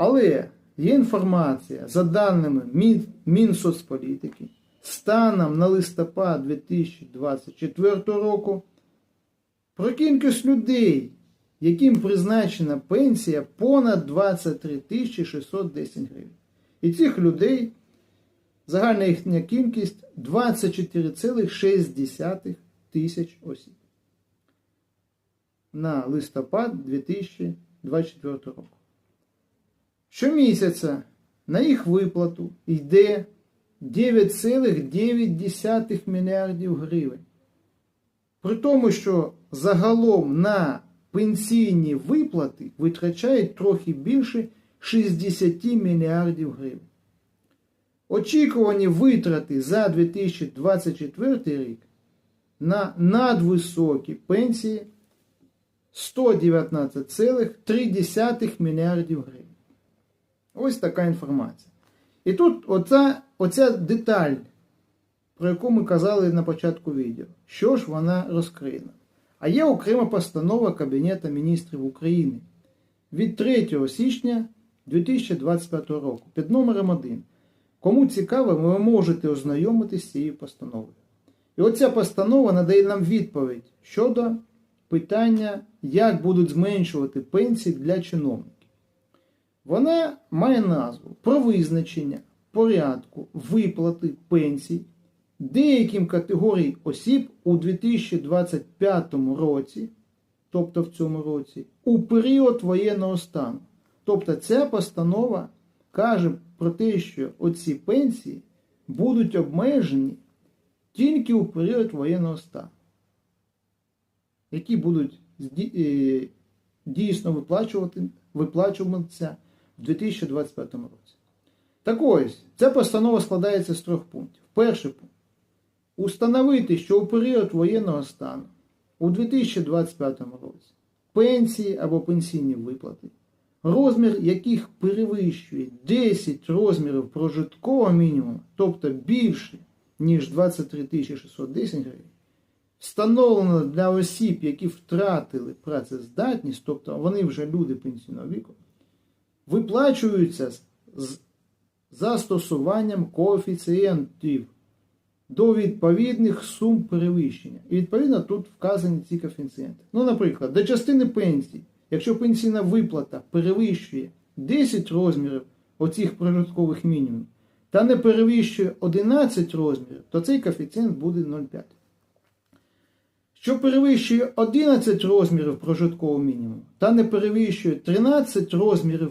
Але є інформація за даними Мінсоцполітики, станом на листопад 2024 року про кількість людей, яким призначена пенсія понад 23 610 гривень. І цих людей загальна їхня кількість 24,6 тисяч осіб на листопад 2024 року. Щомісяця на їх виплату йде 9,9 мільярдів гривень. При тому, що загалом на пенсійні виплати витрачають трохи більше 60 мільярдів гривень. Очікувані витрати за 2024 рік на надвисокі пенсії 119,3 мільярдів гривень. Ось така інформація. І тут оця, оця деталь, про яку ми казали на початку відео, що ж вона розкриє? А є окрема постанова Кабінету міністрів України від 3 січня 2025 року під номером 1. Кому цікаво, ви можете ознайомитися з цією постановою. І оця постанова надає нам відповідь щодо питання, як будуть зменшувати пенсії для чиновників. Вона має назву про визначення порядку виплати пенсій деяким категорій осіб у 2025 році, тобто в цьому році, у період воєнного стану. Тобто ця постанова каже про те, що оці пенсії будуть обмежені тільки у період воєнного стану, які будуть е, дійсно виплачувати, виплачуватися в 2025 році. Так ось, ця постанова складається з трьох пунктів. Перший пункт. Установити, що у період воєнного стану у 2025 році пенсії або пенсійні виплати, розмір яких перевищує 10 розмірів прожиткового мінімуму, тобто більше, ніж 23 610 гривень, встановлено для осіб, які втратили працездатність, тобто вони вже люди пенсійного віку, виплачуються з- застосуванням коефіцієнтів до відповідних сум перевищення. І відповідно тут вказані ці коефіцієнти. Ну, наприклад, до частини пенсій, якщо пенсійна виплата перевищує 10 розмірів оцих прожиткових мінімумів, та не перевищує 11 розмірів, то цей коефіцієнт буде 0,5. Що перевищує 11 розмірів прожиткового мінімуму та не перевищує 13 розмірів